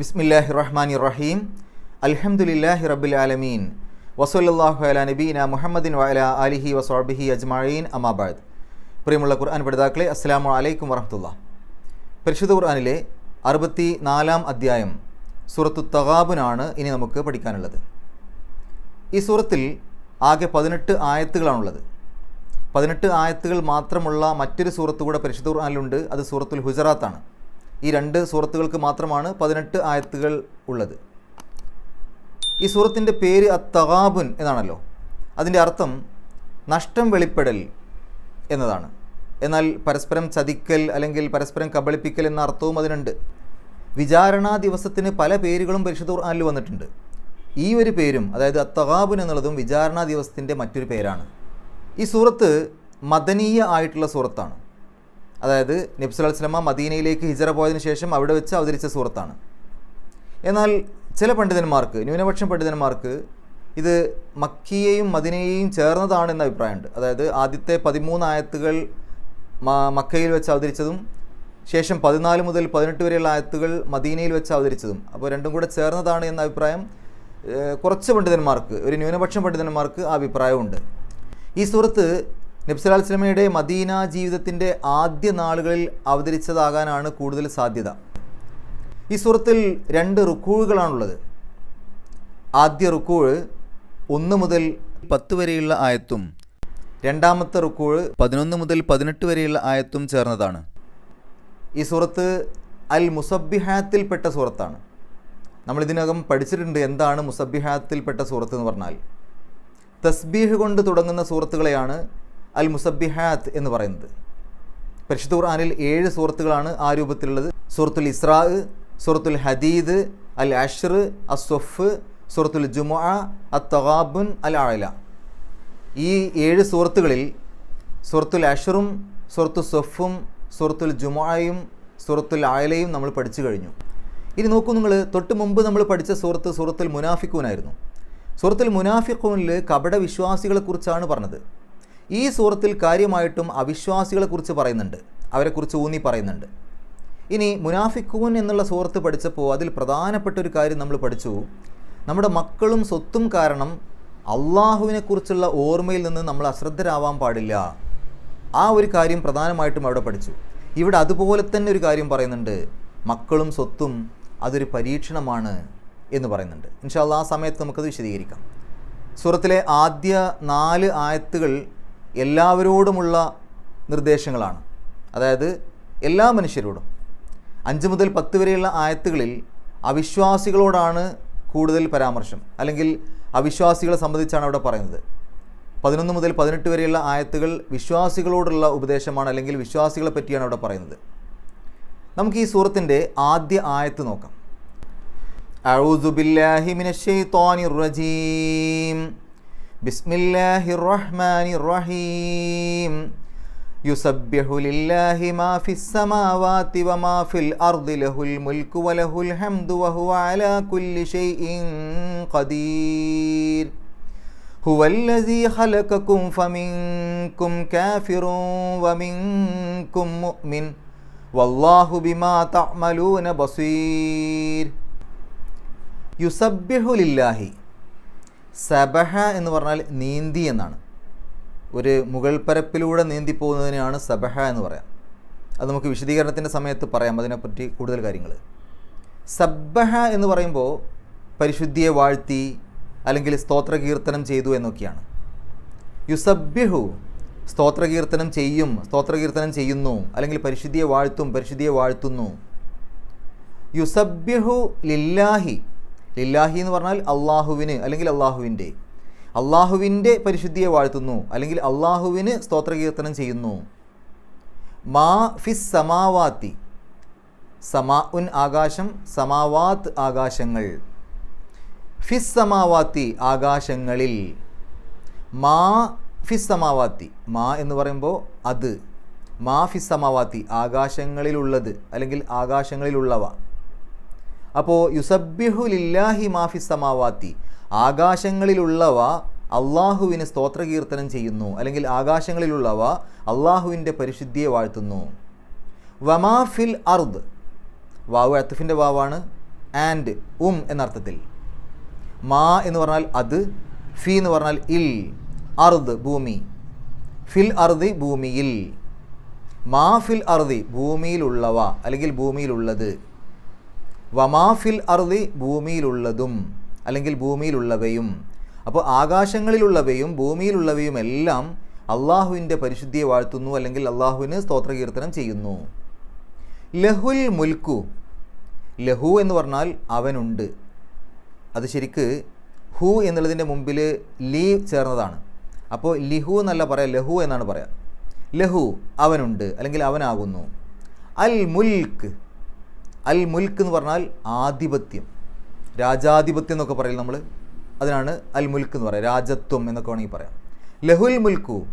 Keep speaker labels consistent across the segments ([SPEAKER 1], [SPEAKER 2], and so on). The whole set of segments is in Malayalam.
[SPEAKER 1] ബിസ്മില്ലാഹി റഹ്മാനി റഹീം അൽഹംദുലില്ലാഹി റബ്ബിൽ ആലമീൻ. വസല്ലാഹു അല നബീന മുഹമ്മദിൻ വഅല അലിഹി വസ്വാബിഹി അജ്മഈൻ. അമാബാദ് പ്രിയമുള്ള ഖുർആൻ പഠിതാക്കളെ അസ്സലാമു അലൈക്കും വറഹ്മത്തുള്ളാഹ് പരിശുദ്ധ ഖുർആാനിലെ അറുപത്തി നാലാം അധ്യായം സൂറത്തു തഗാബുനാണ് ഇനി നമുക്ക് പഠിക്കാനുള്ളത്. ഈ സൂറത്തിൽ ആകെ പതിനെട്ട് ആയത്തുകളാണുള്ളത്. പതിനെട്ട് ആയത്തുകൾ മാത്രമുള്ള മറ്റൊരു സൂറത്ത് കൂടെ പരിശുദ്ധ ഖുർആാനിലുണ്ട്. അത് സൂറത്തുൽ ഹുജറാത്താണ്. ഈ രണ്ട് സൂറത്തുകൾക്ക് മാത്രമാണ് പതിനെട്ട് ആയത്തുകൾ ഉള്ളത്. ഈ സൂറത്തിന്റെ പേര് അത്തഗാബുൻ എന്നാണല്ലോ. അതിന്റെ അർത്ഥം നഷ്ടം വെളിപ്പെടൽ എന്നതാണ്. എന്നാൽ പരസ്പരം ചതിക്കൽ അല്ലെങ്കിൽ പരസ്പരം കബളിപ്പിക്കൽ എന്ന അർത്ഥവും അതിനുണ്ട്. വിചാരണാ ദിവസത്തിന് പല പേരുകളും പരിശുദ്ധ ഖുർആാനിൽ വന്നിട്ടുണ്ട്. ഈ ഒരു പേരും അതായത് അത്തഗാബുൻ എന്നുള്ളതും വിചാരണാ ദിവസത്തിന്റെ മറ്റൊരു പേരാണ്. ഈ സൂറത്ത് മദനീയ ആയിട്ടുള്ള സൂറത്താണ്. അതായത് നബ്സുൽ അസ്ലമ മദീനയിലേക്ക് ഹിജറ പോയതിനു ശേഷം അവിടെ വെച്ച് അവതരിച്ച സൂറത്താണ്. എന്നാൽ ചില പണ്ഡിതന്മാർക്ക് ന്യൂനപക്ഷം പണ്ഡിതന്മാർക്ക് ഇത് മക്കിയെയും മദിനയെയും ചേർന്നതാണെന്ന അഭിപ്രായമുണ്ട്. അതായത് ആദ്യത്തെ പതിമൂന്ന് ആയത്തുകൾ മക്കയിൽ വെച്ച് അവതരിച്ചതും ശേഷം പതിനാല് മുതൽ പതിനെട്ട് വരെയുള്ള ആയത്തുകൾ മദീനയിൽ വെച്ച് അവതരിച്ചതും. അപ്പോൾ രണ്ടും കൂടെ ചേർന്നതാണ് എന്ന അഭിപ്രായം കുറച്ച് പണ്ഡിതന്മാർക്ക് ഒരു ന്യൂനപക്ഷം പണ്ഡിതന്മാർക്ക് ആ അഭിപ്രായമുണ്ട്. ഈ സൂറത്ത് നബ്സലാൽ സ്ലമയുടെ മദീന ജീവിതത്തിന്റെ ആദ്യ നാളുകളിൽ അവതരിച്ചതാകാനാണ് കൂടുതൽ സാധ്യത. ഈ സുഹൃത്തിൽ രണ്ട് റുക്കൂഴുകളാണുള്ളത് ആദ്യ റുക്കൂഴ് ഒന്ന് മുതൽ പത്ത് വരെയുള്ള ആയത്തും രണ്ടാമത്തെ റുക്കൂഴ് പതിനൊന്ന് മുതൽ പതിനെട്ട് വരെയുള്ള ആയത്തും ചേർന്നതാണ്. ഈ സുഹൃത്ത് അൽ മുസബിഹാത്തിൽപ്പെട്ട സുഹൃത്താണ് നമ്മൾ ഇതിനകം പഠിച്ചിട്ടുണ്ട് എന്താണ് മുസബിഹാത്തിൽപ്പെട്ട സുഹൃത്ത് എന്ന് പറഞ്ഞാൽ. തസ്ബീഹ് കൊണ്ട് തുടങ്ങുന്ന സൂറത്തുകളെയാണ് അൽ മുസബിഹാത്ത് എന്ന് പറയുന്നത്. പരിശുദ്ധ ഖുർആാനിൽ ഏഴ് സൂറത്തുകളാണ് ആ രൂപത്തിലുള്ളത്. സൂറത്തുൽ ഇസ്രാ സൂറത്തുൽ ഹദീദ് അൽ അഷ്ർ അസ്വഫ് സൂറത്തുൽ ജുമുഅ അത്ത് തഗാബുൻ അൽ ആഴല ഈ ഏഴ് സൂറത്തുകളിൽ സൂറത്തുൽ അഷറും സൂറത്തു സൊഫും സൂറത്തുൽ ജുമുഅയും സൂറത്തുൽ ആയലയും നമ്മൾ പഠിച്ചു കഴിഞ്ഞു. ഇനി നോക്കൂ നിങ്ങൾ തൊട്ട് മുമ്പ് നമ്മൾ പഠിച്ച സൂറത്ത് സൂറത്തുൽ മുനാഫിക്കൂനായിരുന്നു സൂറത്തുൽ മുനാഫിക്കൂനിൽ കപട വിശ്വാസികളെക്കുറിച്ചാണ് പറഞ്ഞത്. ഈ സൂറത്തിൽ കാര്യമായിട്ടും അവിശ്വാസികളെക്കുറിച്ച് പറയുന്നുണ്ട്. അവരെക്കുറിച്ച് ഊന്നി പറയുന്നുണ്ട്. ഇനി മുനാഫിക്കൂൻ എന്നുള്ള സൂറത്ത് പഠിച്ചപ്പോൾ അതിൽ പ്രധാനപ്പെട്ട ഒരു കാര്യം നമ്മൾ പഠിച്ചു. നമ്മുടെ മക്കളും സ്വത്തും കാരണം അള്ളാഹുവിനെക്കുറിച്ചുള്ള ഓർമ്മയിൽ നിന്ന് നമ്മൾ അശ്രദ്ധരാവാൻ പാടില്ല. ആ ഒരു കാര്യം പ്രധാനമായിട്ടും അവിടെ പഠിച്ചു. ഇവിടെ അതുപോലെ തന്നെ ഒരു കാര്യം പറയുന്നുണ്ട്. മക്കളും സ്വത്തും അതൊരു പരീക്ഷണമാണ് എന്ന് പറയുന്നുണ്ട്. ഇൻഷാല്ല ആ സമയത്ത് നമുക്കത് വിശദീകരിക്കാം. സൂറത്തിലെ ആദ്യ നാല് ആയത്തുകൾ എല്ലാവരോടുമുള്ള നിർദ്ദേശങ്ങളാണ്. അതായത് എല്ലാ മനുഷ്യരോടും. അഞ്ച് മുതൽ പത്ത് വരെയുള്ള ആയത്തുകളിൽ അവിശ്വാസികളോടാണ് കൂടുതൽ പരാമർശം. അല്ലെങ്കിൽ അവിശ്വാസികളെ സംബന്ധിച്ചാണ് അവിടെ പറയുന്നത്. പതിനൊന്ന് മുതൽ പതിനെട്ട് വരെയുള്ള ആയത്തുകൾ വിശ്വാസികളോടുള്ള ഉപദേശമാണ് അല്ലെങ്കിൽ വിശ്വാസികളെ പറ്റിയാണ് അവിടെ പറയുന്നത്. നമുക്ക് ഈ സൂറത്തിന്റെ ആദ്യ ആയത്ത് നോക്കാം. റജീം. بسم الله الرحمن الرحيم يسبح لله ما في السماوات وما في الأرض له الملك وله الحمد وهو على كل شيء قدير هو الذي خلقكم فمنكم كافر ومنكم مؤمن والله بما تعملون بصير يسبح لله സബഹ എന്ന് പറഞ്ഞാൽ നീന്തി എന്നാണ്. ഒരു മുകൾ പരപ്പിലൂടെ നീന്തി പോകുന്നതിനെയാണ് സബഹ എന്ന് പറയാം. അത് നമുക്ക് വിശദീകരണത്തിന്റെ സമയത്ത് പറയാം അതിനെപ്പറ്റി കൂടുതൽ കാര്യങ്ങൾ സബ്ബഹ എന്ന് പറയുമ്പോൾ പരിശുദ്ധിയെ വാഴ്ത്തി അല്ലെങ്കിൽ സ്തോത്രകീർത്തനം ചെയ്തു എന്നൊക്കെയാണ്. യുസബ്യഹു സ്തോത്രകീർത്തനം ചെയ്യും സ്തോത്രകീർത്തനം ചെയ്യുന്നു അല്ലെങ്കിൽ പരിശുദ്ധിയെ വാഴ്ത്തും പരിശുദ്ധിയെ വാഴ്ത്തുന്നു. യുസബ്യഹു ലില്ലാഹി ലില്ലാഹി എന്ന് പറഞ്ഞാൽ അള്ളാഹുവിന് അല്ലെങ്കിൽ അള്ളാഹുവിന്റെ അള്ളാഹുവിന്റെ പരിശുദ്ധിയെ വാഴ്ത്തുന്നു അല്ലെങ്കിൽ അള്ളാഹുവിന് സ്തോത്രകീർത്തനം ചെയ്യുന്നു. മാ ഫിസ് സമാവാത്തി. സമാ ഉൻ ആകാശം സമാവാത്ത് ആകാശങ്ങൾ. ഫിസ് സമാവാത്തി ആകാശങ്ങളിൽ. മാ ഫിസ് സമാവാത്തി. മാ എന്ന് പറയുമ്പോൾ അത്. മാ ഫിസ് സമാവാത്തി ആകാശങ്ങളിലുള്ളത് അല്ലെങ്കിൽ ആകാശങ്ങളിലുള്ളവ. അപ്പോൾ യുസബ്ബിഹു ലില്ലാഹി മാഫി സമാവാത്തി. ആകാശങ്ങളിലുള്ളവ അള്ളാഹുവിന് സ്തോത്രകീർത്തനം ചെയ്യുന്നു. അല്ലെങ്കിൽ ആകാശങ്ങളിലുള്ളവ അള്ളാഹുവിന്റെ പരിശുദ്ധിയെ വാഴ്ത്തുന്നു. വമാഫിൽ അർദ്. വാവ് അത്തുഫിന്റെ വാവാണ്. ആൻഡ് ഉം എന്നർത്ഥത്തിൽ മാ എന്ന് പറഞ്ഞാൽ അത് ഫി എന്ന് പറഞ്ഞാൽ ഇൽ. അർദ് ഭൂമി. ഫിൽ അർദി ഭൂമിയിൽ. മാ ഫിൽ അർദി ഭൂമിയിലുള്ളവ അല്ലെങ്കിൽ ഭൂമിയിലുള്ളത്. വമാ ഫിൽ അർദി ഭൂമിയിലുള്ളതും അല്ലെങ്കിൽ ഭൂമിയിലുള്ളവയും. അപ്പോൾ ആകാശങ്ങളിലുള്ളവയും ഭൂമിയിലുള്ളവയും എല്ലാം അള്ളാഹുവിന്റെ പരിശുദ്ധിയെ വാഴ്ത്തുന്നു അല്ലെങ്കിൽ അള്ളാഹുവിന് സ്തോത്രകീർത്തനം ചെയ്യുന്നു. ലഹുൽ മുൽക്കു ലഹു എന്ന് പറഞ്ഞാൽ അവനുണ്ട്. അത് ശരിക്ക് ഹു എന്നുള്ളതിന്റെ മുമ്പിൽ ലീ ചേർന്നതാണ്. അപ്പോൾ ലിഹു എന്നല്ല പറയാം ലഹു എന്നാണ് പറയാം. ലഹു അവനുണ്ട് അല്ലെങ്കിൽ അവനാകുന്നു. അൽ മുൽക്ക് അൽ മുൽക്ക് എന്ന് പറഞ്ഞാൽ ആധിപത്യം. രാജാധിപത്യം എന്നൊക്കെ പറയും നമ്മൾ. അതിനാണ് അൽ മുൽക്ക് എന്ന് പറയാം രാജത്വം എന്നൊക്കെ വേണമെങ്കിൽ പറയാം. ലഹുൽ മുൽക്കു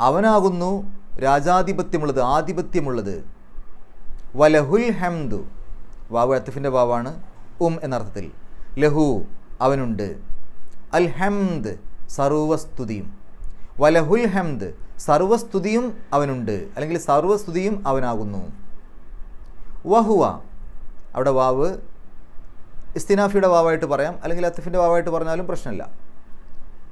[SPEAKER 1] അവനാകുന്നു രാജാധിപത്യമുള്ളത് ആധിപത്യമുള്ളത്. വലഹുൽ ഹംദു വാവ് അത്തഫിന്റെ വാവാണ് ഉം എന്നർത്ഥത്തിൽ ലഹു അവനുണ്ട്. അൽ ഹംദ് സർവസ്തുതിയും. വലഹുൽ ഹംദ് സർവസ്തുതിയും അവനുണ്ട്. അല്ലെങ്കിൽ സർവസ്തുതിയും അവനാകുന്നു. വഹുവ അവിടെ വാവ് ഇസ്തിനാഫിയുടെ വാവായിട്ട് പറയാം. അല്ലെങ്കിൽ അത്തഫിന്റെ വാവായിട്ട് പറഞ്ഞാലും പ്രശ്നമില്ല.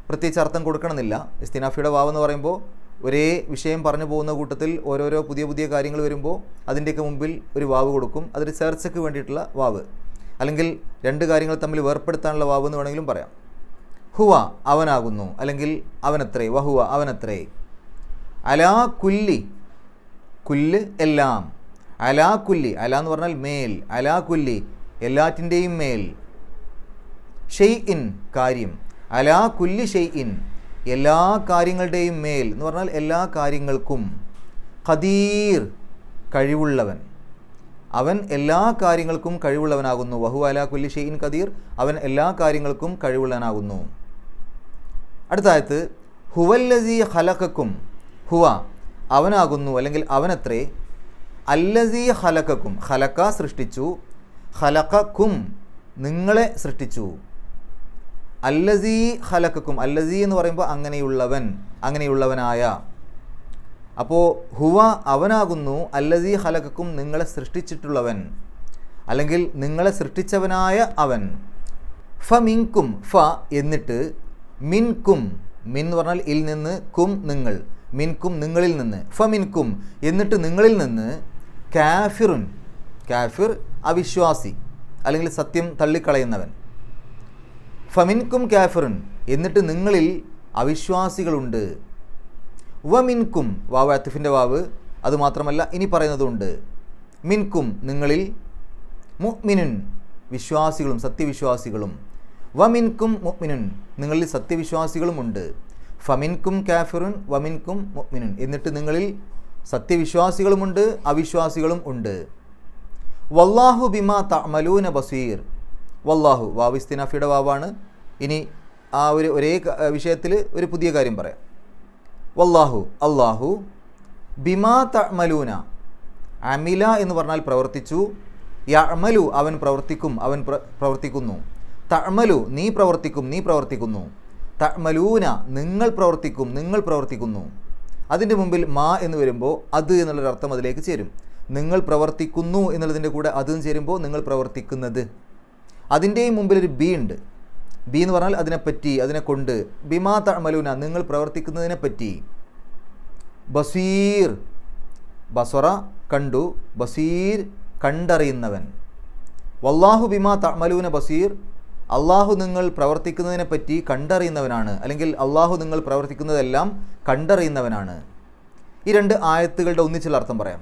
[SPEAKER 1] പ്രത്യേകിച്ച് അർത്ഥം കൊടുക്കണമെന്നില്ല. ഇസ്തിനാഫിയുടെ വാവെന്ന് പറയുമ്പോൾ ഒരേ വിഷയം പറഞ്ഞു പോകുന്ന കൂട്ടത്തിൽ ഓരോരോ പുതിയ പുതിയ കാര്യങ്ങൾ വരുമ്പോൾ അതിന്റെയൊക്കെ മുമ്പിൽ ഒരു വാവ് കൊടുക്കും. അതൊരു ചർച്ചയ്ക്ക് വേണ്ടിയിട്ടുള്ള വാവ്. അല്ലെങ്കിൽ രണ്ട് കാര്യങ്ങൾ തമ്മിൽ വേർപ്പെടുത്താനുള്ള വാവ് എന്ന് വേണമെങ്കിലും പറയാം. ഹുവ അവനാകുന്നു. അല്ലെങ്കിൽ അവനത്രേ. വഹുവ അവനത്രേ. അലാ കുല്ലി. കുല്ല് എല്ലാം. അലാ കുല്ലി അല എന്ന് പറഞ്ഞാൽ മേൽ അലാകുല്ലി എല്ലാറ്റിന്റെയും മേൽ. ഷെയ് ഇൻ കാര്യം. അലാകുല്ലി ഷെയ് ഇൻ എല്ലാ കാര്യങ്ങളുടെയും മേൽ എന്ന് പറഞ്ഞാൽ എല്ലാ കാര്യങ്ങൾക്കും. ഖദീർ കഴിവുള്ളവൻ. അവൻ എല്ലാ കാര്യങ്ങൾക്കും കഴിവുള്ളവനാകുന്നു. വഹു അലാ കുല്ലി ഷെയ്ൻ ഖദീർ അവൻ എല്ലാ കാര്യങ്ങൾക്കും കഴിവുള്ളവനാകുന്നു. അടുത്തായത് ഹുവല്ലസി ഹലക്കക്കും ഹുവ അവനാകുന്നു അല്ലെങ്കിൽ അവനത്രേ അല്ലസി ഹലക്കക്കും ഹലക്ക സൃഷ്ടിച്ചു. ഹലക്കും നിങ്ങളെ സൃഷ്ടിച്ചു. അല്ലസി ഹലക്കക്കും അല്ലസി എന്ന് പറയുമ്പോൾ അങ്ങനെയുള്ളവൻ അങ്ങനെയുള്ളവനായ. അപ്പോൾ ഹുവ അവനാകുന്നു. അല്ലസി ഹലക്കക്കും നിങ്ങളെ സൃഷ്ടിച്ചിട്ടുള്ളവൻ. അല്ലെങ്കിൽ നിങ്ങളെ സൃഷ്ടിച്ചവനായ അവൻ. ഫ മിൻകും. ഫ എന്നിട്ട് മിൻകും. മിൻ എന്ന് പറഞ്ഞാൽ ഇൽ നിന്ന് കും നിങ്ങൾ. മിൻകും നിങ്ങളിൽ നിന്ന്. ഫ മിൻകും. എന്നിട്ട് നിങ്ങളിൽ നിന്ന് കാഫിറുൻ കാഫിർ അവിശ്വാസി അല്ലെങ്കിൽ സത്യം തള്ളിക്കളയുന്നവൻ. ഫമിൻകും കാഫിറുൻ എന്നിട്ട് നിങ്ങളിൽ അവിശ്വാസികളുണ്ട്. വമിൻകും വാവ് അത്തിഫിന്റെ വാവ് അതുമാത്രമല്ല ഇനി പറയുന്നതുണ്ട്. മിൻകും നിങ്ങളിൽ മുഅ്മിനുൻ വിശ്വാസികളും സത്യവിശ്വാസികളും. വമിൻകും മുഅ്മിനുൻ നിങ്ങളിൽ സത്യവിശ്വാസികളുമുണ്ട്. ഫമിൻകും കാഫിറുൻ വമിൻകും മുഅ്മിനുൻ എന്നിട്ട് നിങ്ങളിൽ സത്യവിശ്വാസികളുമുണ്ട് അവിശ്വാസികളും ഉണ്ട്. വല്ലാഹു ബിമാ തമലൂന ബസീർ. വല്ലാഹു വാവിസ്തിനഫിയുടെ വാവാണ്. ഇനി ആ ഒരു ഒരേ വിഷയത്തിൽ ഒരു പുതിയ കാര്യം പറയാം. വല്ലാഹു അള്ളാഹു ബിമാ തമലൂന അമില എന്ന് പറഞ്ഞാൽ പ്രവർത്തിച്ചു. യമലു അവൻ പ്രവർത്തിക്കും അവൻ പ്ര പ്രവർത്തിക്കുന്നു. തമലു നീ പ്രവർത്തിക്കും നീ പ്രവർത്തിക്കുന്നു. തഅമലൂന നിങ്ങൾ പ്രവർത്തിക്കും നിങ്ങൾ പ്രവർത്തിക്കുന്നു. അതിന്റെ മുമ്പിൽ മാ എന്ന് വരുമ്പോൾ അത് എന്നുള്ളൊരു അർത്ഥം അതിലേക്ക് ചേരും. നിങ്ങൾ പ്രവർത്തിക്കുന്നു എന്നുള്ളതിന്റെ കൂടെ അതും ചേരുമ്പോൾ നിങ്ങൾ പ്രവർത്തിക്കുന്നത്. അതിന്റെയും മുമ്പിൽ ഒരു ബി ഉണ്ട്. ബി എന്ന് പറഞ്ഞാൽ അതിനെപ്പറ്റി അതിനെ കൊണ്ട് ബിമാ തമലൂന നിങ്ങൾ പ്രവർത്തിക്കുന്നതിനെ പറ്റി ബസീർ ബസറ കണ്ടു. ബസീർ കണ്ടറിയുന്നവൻ. വല്ലാഹു ബിമാ തമലൂന ബസീർ അള്ളാഹു നിങ്ങൾ പ്രവർത്തിക്കുന്നതിനെ പറ്റി കണ്ടറിയുന്നവനാണ്. അല്ലെങ്കിൽ അള്ളാഹു നിങ്ങൾ പ്രവർത്തിക്കുന്നതെല്ലാം കണ്ടറിയുന്നവനാണ്. ഈ രണ്ട് ആയത്തുകളുടെ ഒന്നിച്ചുള്ള അർത്ഥം പറയാം.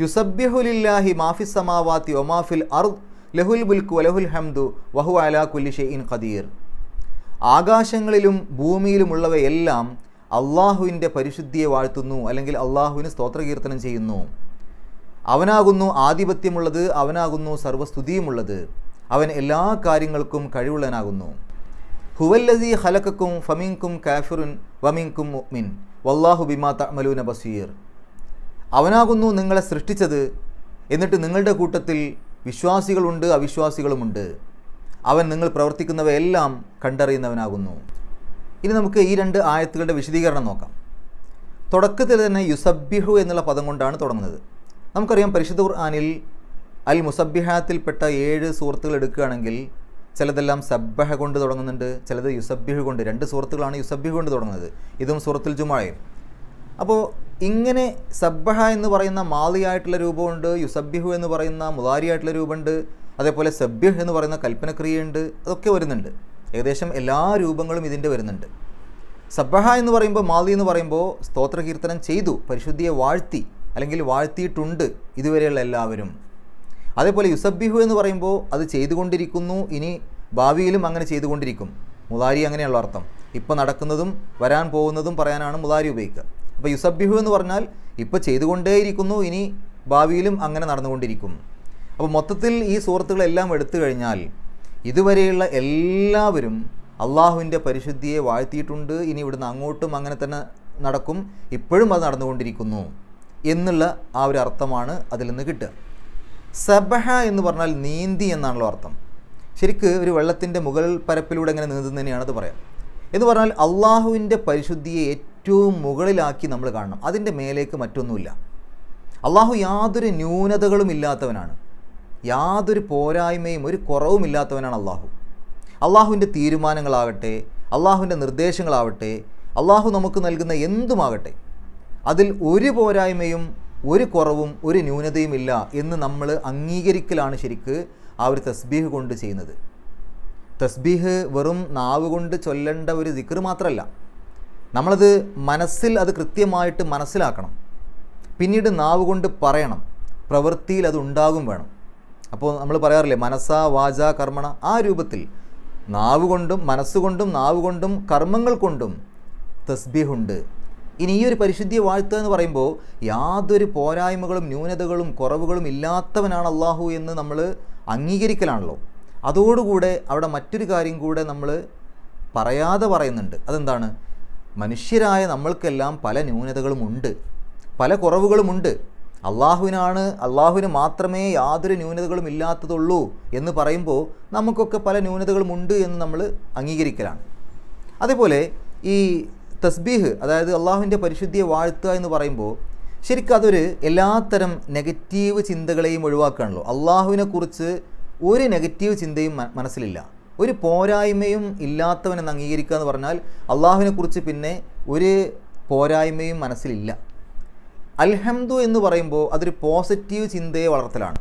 [SPEAKER 1] യുസബ്യഹുലില്ലാഹി മാഫി സമാവാത്തി ഒമാഫിൽ അർദ് ലഹുൽ ബുൽക്കു വലഹുൽ ഹംദു വഹു അലാ കുല്ലി ഷെയ്ൻ ഖദീർ. ആകാശങ്ങളിലും ഭൂമിയിലുമുള്ളവയെല്ലാം അള്ളാഹുവിന്റെ പരിശുദ്ധിയെ വാഴ്ത്തുന്നു അല്ലെങ്കിൽ അള്ളാഹുവിന് സ്തോത്രകീർത്തനം ചെയ്യുന്നു. അവനാകുന്നു ആധിപത്യമുള്ളത് അവനാകുന്നു സർവസ്തുതിയുമുള്ളത് അവൻ എല്ലാ കാര്യങ്ങൾക്കും കഴിവുള്ളവനാകുന്നു. ഹുവല്ലതി ഹലക്കക്കും ഫമിങ്കും കാഫിറുൻ വമിങ്കും മുഅ്മിൻ. വല്ലാഹു ബിമാ തഅ്മലൂന ബസീർ. അവനാകുന്നു നിങ്ങളെ സൃഷ്ടിച്ചത് എന്നിട്ട് നിങ്ങളുടെ കൂട്ടത്തിൽ വിശ്വാസികളുണ്ട് അവിശ്വാസികളുമുണ്ട്. അവൻ നിങ്ങൾ പ്രവർത്തിക്കുന്നവയെല്ലാം കണ്ടറിയുന്നവനാകുന്നു. ഇനി നമുക്ക് ഈ രണ്ട് ആയത്തുകളുടെ വിശദീകരണം നോക്കാം. തുടക്കത്തിൽ തന്നെ യുസബ്ബിഹു എന്നുള്ള പദം കൊണ്ടാണ് തുടങ്ങുന്നത്. നമുക്കറിയാം പരിശുദ്ധ ഖുർആാനിൽ അൽ മുസബ്ബിഹാത്തിൽപ്പെട്ട ഏഴ് സൂറത്തുകൾ എടുക്കുകയാണെങ്കിൽ ചിലതെല്ലാം സബ്ബഹ കൊണ്ട് തുടങ്ങുന്നുണ്ട് ചിലത് യുസബ്ബിഹ് കൊണ്ട്. രണ്ട് സൂറത്തുകളാണ് യുസബ്ബിഹ് കൊണ്ട് തുടങ്ങുന്നത്. ഇതും സൂറത്തുൽ ജുമായും. അപ്പോൾ ഇങ്ങനെ സബ്ബഹ എന്ന് പറയുന്ന മാലിയായിട്ടുള്ള രൂപമുണ്ട് യുസബ്ബിഹു എന്ന് പറയുന്ന മുതാരിയായിട്ടുള്ള രൂപമുണ്ട് അതേപോലെ സബ്യഹ് എന്ന് പറയുന്ന കൽപ്പനക്രിയയുണ്ട് അതൊക്കെ വരുന്നുണ്ട്. ഏകദേശം എല്ലാ രൂപങ്ങളും ഇതിന്റെ വരുന്നുണ്ട്. സബ്ബഹ എന്ന് പറയുമ്പോൾ മാലി എന്ന് പറയുമ്പോൾ സ്തോത്രകീർത്തനം ചെയ്തു പരിശുദ്ധിയെ വാഴ്ത്തി അല്ലെങ്കിൽ വാഴ്ത്തിയിട്ടുണ്ട് ഇതുവരെയുള്ള എല്ലാവരും. അതേപോലെ യുസബ്ബിഹു എന്ന് പറയുമ്പോൾ അത് ചെയ്തുകൊണ്ടിരിക്കുന്നു. ഇനി ഭാവിയിലും അങ്ങനെ ചെയ്തുകൊണ്ടിരിക്കും. മുതാരി അങ്ങനെയുള്ള അർത്ഥം. ഇപ്പോൾ നടക്കുന്നതും വരാൻ പോകുന്നതും പറയാനാണ് മുതാരി ഉപയോഗിക്കുക. അപ്പോൾ യുസബ്ബിഹു എന്ന് പറഞ്ഞാൽ ഇപ്പോൾ ചെയ്തുകൊണ്ടേയിരിക്കുന്നു ഇനി ഭാവിയിലും അങ്ങനെ നടന്നുകൊണ്ടിരിക്കും. അപ്പോൾ മൊത്തത്തിൽ ഈ സുഹൃത്തുക്കളെല്ലാം എടുത്തു കഴിഞ്ഞാൽ ഇതുവരെയുള്ള എല്ലാവരും അള്ളാഹുവിന്റെ പരിശുദ്ധിയെ വാഴ്ത്തിയിട്ടുണ്ട്. ഇനി ഇവിടുന്ന് അങ്ങോട്ടും അങ്ങനെ തന്നെ നടക്കും. ഇപ്പോഴും അത് നടന്നുകൊണ്ടിരിക്കുന്നു എന്നുള്ള ആ ഒരു അർത്ഥമാണ് അതിൽ നിന്ന് കിട്ടുക. സബഹ എന്ന് പറഞ്ഞാൽ നീന്തി എന്നാണല്ലോ അർത്ഥം. ശരിക്ക് ഒരു വെള്ളത്തിന്റെ മുകൾ പരപ്പിലൂടെ ഇങ്ങനെ നീന്തുന്നതിനെയാണത് പറയാം. എന്ന് പറഞ്ഞാൽ അള്ളാഹുവിന്റെ പരിശുദ്ധിയെ ഏറ്റവും മുകളിലാക്കി നമ്മൾ കാണണം. അതിന്റെ മേലേക്ക് മറ്റൊന്നുമില്ല. അള്ളാഹു യാതൊരു ന്യൂനതകളും ഇല്ലാത്തവനാണ്. യാതൊരു പോരായ്മയും ഒരു കുറവും ഇല്ലാത്തവനാണ് അള്ളാഹു. അള്ളാഹുവിന്റെ തീരുമാനങ്ങളാകട്ടെ അള്ളാഹുവിന്റെ നിർദ്ദേശങ്ങളാവട്ടെ അള്ളാഹു നമുക്ക് നൽകുന്ന എന്തുമാകട്ടെ അതിൽ ഒരു പോരായ്മയും ഒരു കുറവും ഒരു ന്യൂനതയും ഇല്ല എന്ന് നമ്മൾ അംഗീകരിക്കലാണ് ശരിക്ക് ആ ഒരു തസ്ബീഹ് കൊണ്ട് ചെയ്യുന്നത്. തസ്ബീഹ് വെറും നാവ് കൊണ്ട് ചൊല്ലേണ്ട ഒരു ദിക്കർ മാത്രമല്ല നമ്മളത് മനസ്സിൽ അത് കൃത്യമായിട്ട് മനസ്സിലാക്കണം. പിന്നീട് നാവ് കൊണ്ട് പറയണം. പ്രവൃത്തിയിൽ അത് ഉണ്ടാകും വേണം. അപ്പോൾ നമ്മൾ പറയാറില്ലേ മനസ്സ വാച കർമ്മണ ആ രൂപത്തിൽ നാവ് കൊണ്ടും മനസ്സുകൊണ്ടും നാവ് കൊണ്ടും കർമ്മങ്ങൾ കൊണ്ടും തസ്ബീഹുണ്ട് ഇനി ഈ ഒരു പരിശുദ്ധിയെ വാഴ്ത്തുക എന്ന് പറയുമ്പോൾ യാതൊരു പോരായ്മകളും ന്യൂനതകളും കുറവുകളും ഇല്ലാത്തവനാണ് അള്ളാഹു എന്ന് നമ്മൾ അംഗീകരിക്കലാണല്ലോ. അതോടുകൂടെ അവിടെ മറ്റൊരു കാര്യം കൂടെ നമ്മൾ പറയാതെ പറയുന്നുണ്ട്. അതെന്താണ്? മനുഷ്യരായ നമ്മൾക്കെല്ലാം പല ന്യൂനതകളും ഉണ്ട്. പല കുറവുകളുമുണ്ട് അള്ളാഹുവിനാണ് അള്ളാഹുവിന് മാത്രമേ യാതൊരു ന്യൂനതകളും ഇല്ലാത്തതുള്ളൂ എന്ന് പറയുമ്പോൾ നമുക്കൊക്കെ പല ന്യൂനതകളുമുണ്ട് എന്ന് നമ്മൾ അംഗീകരിക്കലാണ്. അതേപോലെ ഈ തസ്ബീഹ് അതായത് അള്ളാഹുവിന്റെ പരിശുദ്ധിയെ വാഴ്ത്തുക എന്ന് പറയുമ്പോൾ ശരിക്കും അതൊരു എല്ലാത്തരം നെഗറ്റീവ് ചിന്തകളെയും ഒഴിവാക്കുകയാണല്ലോ അള്ളാഹുവിനെക്കുറിച്ച് ഒരു നെഗറ്റീവ് ചിന്തയും മനസ്സിലില്ല. ഒരു പോരായ്മയും ഇല്ലാത്തവനെന്ന് അംഗീകരിക്കുക എന്ന് പറഞ്ഞാൽ അള്ളാഹുവിനെക്കുറിച്ച് പിന്നെ ഒരു പോരായ്മയും മനസ്സിലില്ല. അൽഹംദു എന്ന് പറയുമ്പോൾ അതൊരു പോസിറ്റീവ് ചിന്തയെ വളർത്തലാണ്.